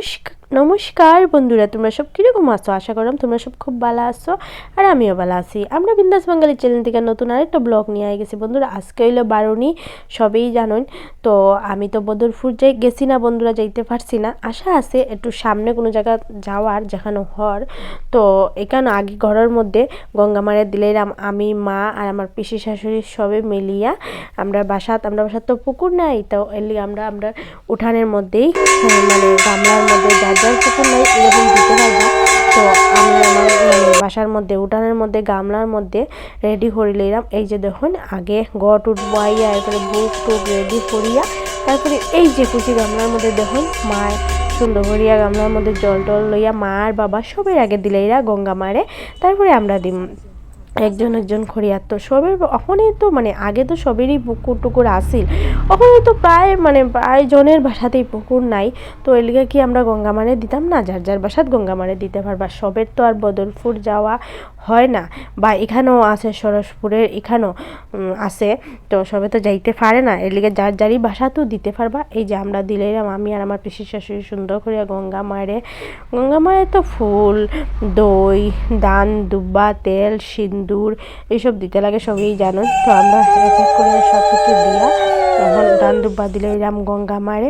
নমস্কার নমস্কার বন্ধুরা, তোমরা সব কীরকম আছো? আশা করলাম তোমরা সব খুব ভালো আছো আর আমিও ভালো আছি। আমরা বিন্দাস বাঙালি চ্যানেল থেকে নতুন আরেকটা ব্লগ নিয়ে আই গেছি। বন্ধুরা, আজকে হইল বারণী সবেই জানেন তো আমি তো বদরপুর যাই, গেছি না বন্ধুরা, যাইতে পারছি না। আশা আছে একটু সামনে কোনো জায়গা যাওয়ার, যেখানে হর তো এখানে আগে ঘরের মধ্যে গঙ্গা গঙ্গামারে দিলাম আমি, মা আর আমার পিসি শাশুড়ি সবে মিলিয়া আমরা বাসাত আমরা বাসাত তো পুকুর নাই, তো এলি আমরা আমরা উঠানের মধ্যেই মানে গামলার মধ্যে যার পুকুর নাই, এরকম দিতে পারব। তো আমি আমার মানে বাসার মধ্যে, উঠানের মধ্যে, গামলার মধ্যে রেডি করে নিলাম। এই যে দেখুন, আগে গট উঠ বাইয়া এরপরে বুক টুক রেডি করিয়া, তারপরে এই যে কুচি গামলার মধ্যে দেখুন মায়ের সুন্দর করিয়া গামলার মধ্যে জল টল লইয়া মা আর বাবা সবের আগে দিলে এরা গঙ্গা মারে, তারপরে আমরা দিম। একজন একজন খড়িয়ার তো সবের ওখানেই তো মানে আগে তো সবেরই পুকুর টুকুর আসিল ওখানে তো প্রায় মানে প্রায় জনের বাসাতেই পুকুর নাই। তো এলিগে কি আমরা গঙ্গামারে দিতাম না? যার যার বাসাত গঙ্গামারে দিতে পারবা। সবের তো আর বদলপুর যাওয়া হয় না। বা এখানেও আছে সরসপুরের, এখানেও আছে। তো সবে তো যাইতে পারে না। এর লিগে যার, যারই বাসা তো দিতে পারবা। এই যে আমরা দিলাম আমি আর আমার পিসির শাশুড়ি সুন্দর করে গঙ্গা মারে গঙ্গা মারে তো ফুল, দই দান দুব্বা, তেল সিন্দুর এইসব দিতে লাগে সবই জানো। তো আমরা এক এক করে সব কিছু দিয়া তখন দান দুব্বা দিলে এরাম গঙ্গা মারে।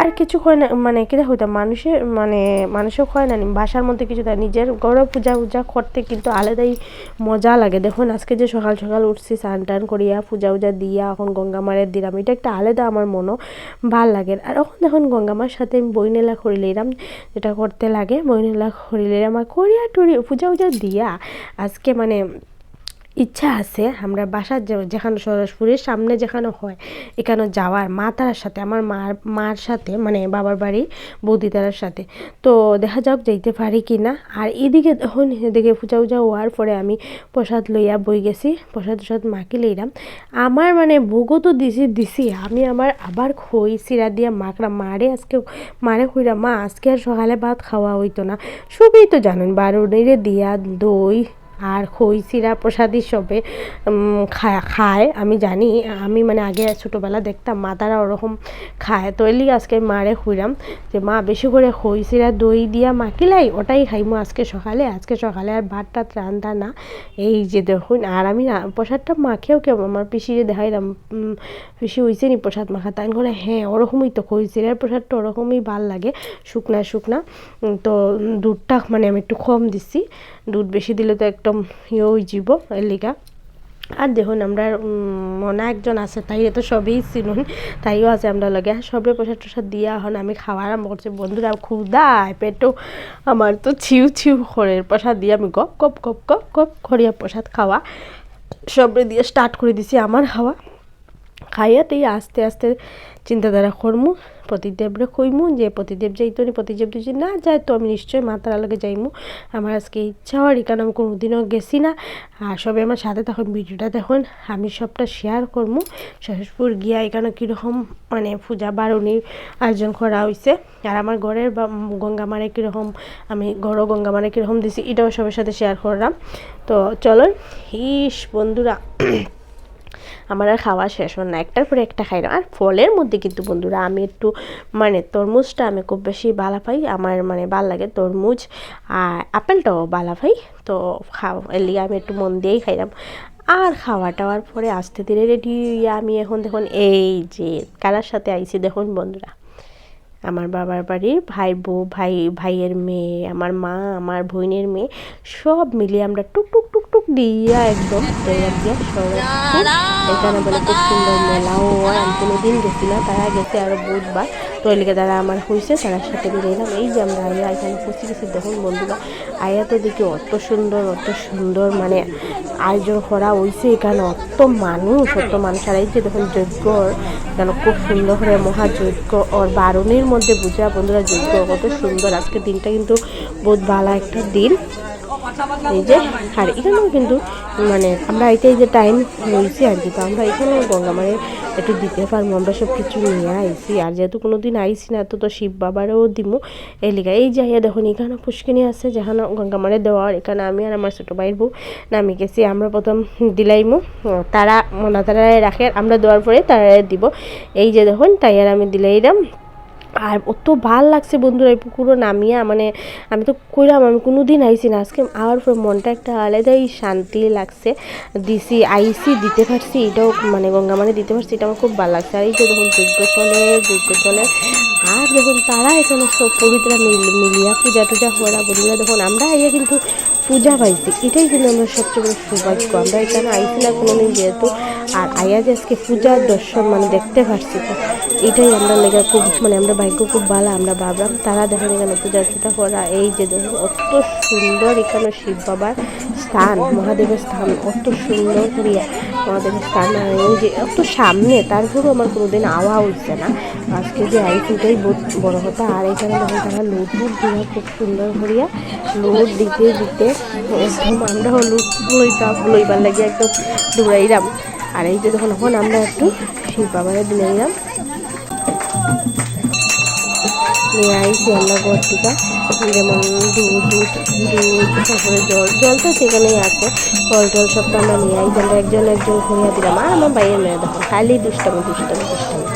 আর কিছু হয় না মানে কিরা হইতাম মানুষের মানে মানুষও হয় না বাসার মধ্যে কিছু দেয় নিজের গৌরব পূজা উজা করতে কিন্তু আলাদাই মজা লাগে। দেখুন, আজকে যে সকাল সকাল উঠছি, স্নান টান করিয়া, পূজা উজা দিয়া, এখন গঙ্গা মারের দিলাম, এটা একটা আলাদা আমার মনও ভালো লাগে। আর এখন দেখুন, গঙ্গা মার সাথে আমি বইনেলা করিলাম, যেটা করতে লাগে বইনেলা করিলাম, আর করিয়া টুরি পূজা উজা দিয়া, আজকে মানে ইচ্ছা আছে আমরা বাসার যেখানে সরসপুরের সামনে যেখানে হয়, এখানে যাওয়ার মা তারার সাথে, আমার মার মার সাথে মানে বাবার বাড়ি বৌদি তারার সাথে। তো দেখা যাক যাইতে পারি কি না। আর এদিকে তখন এদিকে পূজা উজা হওয়ার পরে আমি প্রসাদ লইয়া বই গেছি, প্রসাদ প্রসাদ মাকে লইলাম। আমার মানে ভোগও তো দিছি দিছি। আমি আমার আবার খই সিরা দিয়া মাকড়া মারে আজকে মারে খুঁড়া মা, আজকে আর সকালে ভাত খাওয়া হইতো না। সবই তো জানেন, বারোনিরে দিয়া দই আর খই চিরা প্রসাদ সবে খায় আমি জানি, আমি মানে আগে ছোটোবেলা দেখতাম মা তারা ওরকম খায়। তো এলি আজকে মারে খুঁড়াম যে, মা, বেশি করে খই চিরা দই দিয়া মাখিলাই, ওটাই খাইমো আজকে সকালে আজকে সকালে আর ভাত টাত রান্ধা না। এই যে দেখুন, আর আমি প্রসাদটা মাখেও কেউ আমার পিসি যে দেখাইলাম পিসি হয়েছে নি প্রসাদ মাখা, তাই করে হ্যাঁ ওরকমই তো খই চিরার প্রসাদটা ওরকমই ভালো লাগে, শুকনা শুকনা। তো দুধটা মানে আমি একটু কম দিছি, দুধ বেশি দিলে তো একদম ইয়ে যাব এর লিগা আর দেখুন আমরা মনে একজন আছে, তাই তো সবই চিনুন, তাইও আছে আমরা লগে। সবে প্রসাদ টসাদ দিয়া হন, আমি খাওয়া আরম্ভ করছি। বন্ধুরা ক্ষুদায় পেটও আমার তো ছিউ ছিউ খড়ের প্রসাদ দিয়ে আমি গপ গপ গপ গপ গপ খড়িয়া প্রসাদ খাওয়া সবরে দিয়ে স্টার্ট করে দিছি আমার খাওয়া। খাইয়াতেই আস্তে আস্তে চিন্তাধারা করমু, প্রতিদেবরে কইমু যে প্রতিদেব যাইতো নি, প্রতিদেব যদি না যায় তো আমি নিশ্চয়ই মাতার লগে যাইমু। আমার আজকে ইচ্ছা হওয়ারই কারণ আমি কোনোদিনও গেছি না। আর সবে আমার সাথে তখন ভিডিওটা দেখুন, আমি সবটা শেয়ার করমু। সহজপুর গিয়া এখানে কীরকম মানে পূজা বারণীর আয়োজন করা হয়েছে আর আমার ঘরের বা গঙ্গামারে কীরকম, আমি ঘরও গঙ্গামারে কীরকম দিছি, এটাও সবার সাথে শেয়ার করলাম। তো চলো ইস বন্ধুরা আমার আর খাওয়া শেষ হয় না। একটার পরে একটা খাই না আর ফলের মধ্যে কিন্তু বন্ধুরা, আমি একটু মানে তরমুজটা আমি খুব বেশি বালা পাই। আমার মানে ভালো লাগে তরমুজ আর আপেলটাও বালা পাই। তো খাওয়া এর আমি একটু মন দিয়েই খাইলাম। আর খাওয়া টাওয়ার পরে আসতে ধীরে রেডি আমি এখন দেখুন, এই যে কারার সাথে আইছি দেখুন বন্ধুরা। আমার বাবার বাড়ির ভাই বউ ভাই ভাইয়ের মেয়ে আমার মা আমার বোনের মেয়ে সব মিলিয়ে আমরা টুক টুক টুক টুক দিয়া একদম এখানে বলে খুব সুন্দর মেলাও হয় দিন গেছি না তারা গেছে আরও বুধবার তো তারা আমার হয়েছে, তার সাথে মিলে এলাম। এই যে আমরা আয়া এখানে পৌঁছে গেছি, দেখুন বন্ধুরা আয়া তো দেখি অত সুন্দর অত সুন্দর মানে আয়োজন করা হয়েছে এখানে, অত মানুষ অত মানুষ। আর এই যে দেখুন যজ্ঞ, যেন খুব সুন্দর করে মহাযজ্ঞ ওর বারণের মধ্যে বুঝা বন্ধুরা, যজ্ঞ কত সুন্দর। আজকে দিনটা কিন্তু বহুত ভালো একটা দিন। এই যে, আর এখানেও কিন্তু মানে আমরা এটাই যে টাইম হয়েছি আর কি, তো আমরা এখানেও গঙ্গামারে একটু দিতে পারব, আমরা সব কিছু নিয়ে আইছি। আর যেহেতু কোনো দিন আইসি না, তো তো শিব বাবারও দিমু। এই এই যাইয়া দেখুন, এখানে পুষ্কিনি আছে, যেখানে গঙ্গা গঙ্গামারে দেওয়ার এখানে আমি আর আমার ছোটো ভাইয়ের বউ নামি গেছি। আমরা প্রথম দিলাইমু, তারা, মনা তারা রাখে, আমরা দেওয়ার পরে তারা দিব। এই যে দেখুন, তাই আর আমি দিলাইলাম। আর অত ভালো লাগছে বন্ধুরা এই পুকুরও নামিয়া মানে আমি তো কইলাম আমি কোনো দিন আইসি না। আজকে আমার পুরো মনটা একটা আলাদাই শান্তি লাগছে। দিছি আইসি দিতে পারছি, এটাও মানে গঙ্গা মানে দিতে পারছি, এটা আমার খুব ভালো লাগছে। আর এই যে দেখুন যজ্ঞ চলে যজ্ঞ চলে। আর দেখুন, তারা এখানে সব পবিত্রা মিল, মিলিয়া পূজা টুজা করা বলিলা দেখুন, আমরা আইয়া কিন্তু পূজা পাইছি। এটাই কিন্তু আমরা সবচেয়ে বড় সৌভাগ্য। আমরা এখানে আইসি না কোনোদিন যেহেতু, আর আয়াজ আজকে পূজার দর্শন মানে দেখতে পারছি, তো এটাই আমরা লেগে খুব মানে আমরা ভাগ্য খুব ভালো, আমরা ভাবলাম তারা দেখেন এখানে পূজা টুজা করা। এই যে অত সুন্দর এখানে শিব বাবার স্থান, মহাদেবের স্থান, অত সুন্দর করিয়া। আর এই যে একটু সামনে তারপরেও আমার কোনোদিন আওয়া হচ্ছে না। আজকে যে আইসিটাই বড় হতো, আর এখানে দেখুন তারা লুট দিয়া খুব সুন্দর করিয়া লুট দিতে দিতে একদম আমরাও লুট লইতাম, লইবার লাগে একদম দৌড়াইলাম। আর এই যে দেখুন এখন আমরা একটু শিব বাবারে দিলাইলাম নিয়ে আইসি আমরা ঘর থেকে। যেমন দুধ দুধ দুধ, তারপরে জল জল তো সেখানেই আছে। ফল টল সব তো আমরা নিয়ে আইসি আমরা একজন একজন ঘুরিয়ে দিলাম। আর আমার বাইরে মেয়ে দেখো, খালি দুষ্টামি দুষ্টামি দুষ্টামি।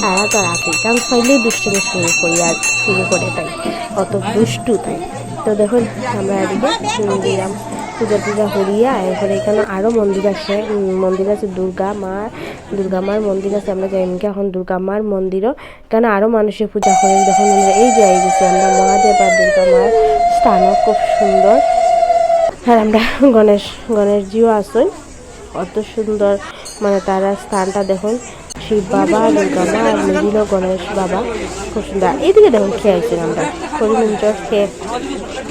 তারা তো রাখি কারণ ফাইলেই দুষ্টামি শুরু করি আর শুরু করে তাই। অত দুষ্টু তাই। তো দেখুন, আমরা এদিকে দিলাম। পূজা টুজা করিয়া এরপরে এখানে আরও মন্দির আছে। মন্দির আছে দুর্গা মা দুর্গা মার মন্দির আছে। আমরা যাই এখন দুর্গা মার মন্দিরও। এখানে আরও মানুষে পূজা করেন দেখুন আমরা এই যে আই গেছি, আমরা মহাদেব আর দুর্গা মার স্থানও খুব সুন্দর। আর আমরা গণেশ, গণেশজিও আসুন অত সুন্দর মানে তারা স্থানটা দেখুন। শিব বাবা, দুর্গা মা আর মিডিলও গণেশ বাবা, খুব সুন্দর। এইদিকে দেখুন খেয়ে আসছেন আমরা। করিমঞ্চ খেয়ে।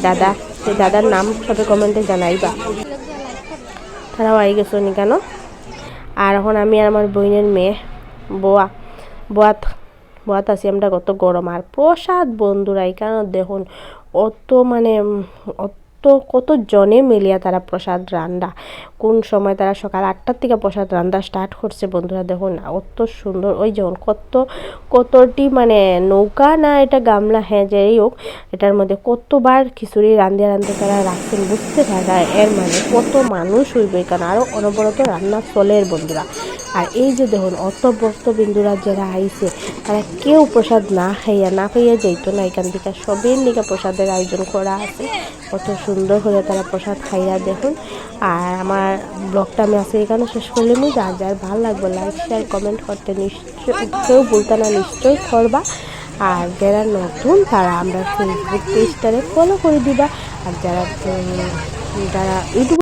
দাদা। সেই দাদার নাম সবে কমেন্টে জানাইবা। তারাও আই গেছো নি কেন? আর এখন আমি আর আমার বইনের মেয়ে, বোয়া, বোয়াত বোয়াত আছি আমরা, কত গরম। আর প্রসাদ বন্ধুরাই, কেন দেখুন, অত মানে কত জনে মিলিয়া তারা প্রসাদ রান্না কোন সময় তারা সকাল আটটার থেকে প্রসাদ রান্না স্টার্ট করছে বন্ধুরা, দেখুন না অত সুন্দর, ওই যেমন কত, কতটি মানে নৌকা না এটা গামলা হ্যাঁ যাই হোক, এটার মধ্যে কতবার খিচুড়ি রান্ধে রান্ধে তারা রাখছেন বুঝতে থাকা এর মানে কত মানুষ হইবে এখানে আরও অনবরত রান্না চলের বন্ধুরা। আর এই যে দেখুন অত ভক্তবিন্দুরা যারা আইছে, তারা কেউ প্রসাদ না খাইয়া না খাইয়া যাইতো না, এখান থেকে সবের লিগে প্রসাদের আয়োজন করা আছে, কত সুন্দর। করে তারা প্রসাদ খাইয়া দেখুন। আর আমার ব্লগটা আমি আজকে এখানে শেষ করলাম যার যার ভালো লাগবে লাইক শেয়ার কমেন্ট করতে নিশ্চয় কেউ বলতে না, নিশ্চয়ই করবা। আর যারা নতুন, তারা আমরা ফেসবুক পেজটারে ফলো করে দিবা। আর যারা যারা ইউটিউব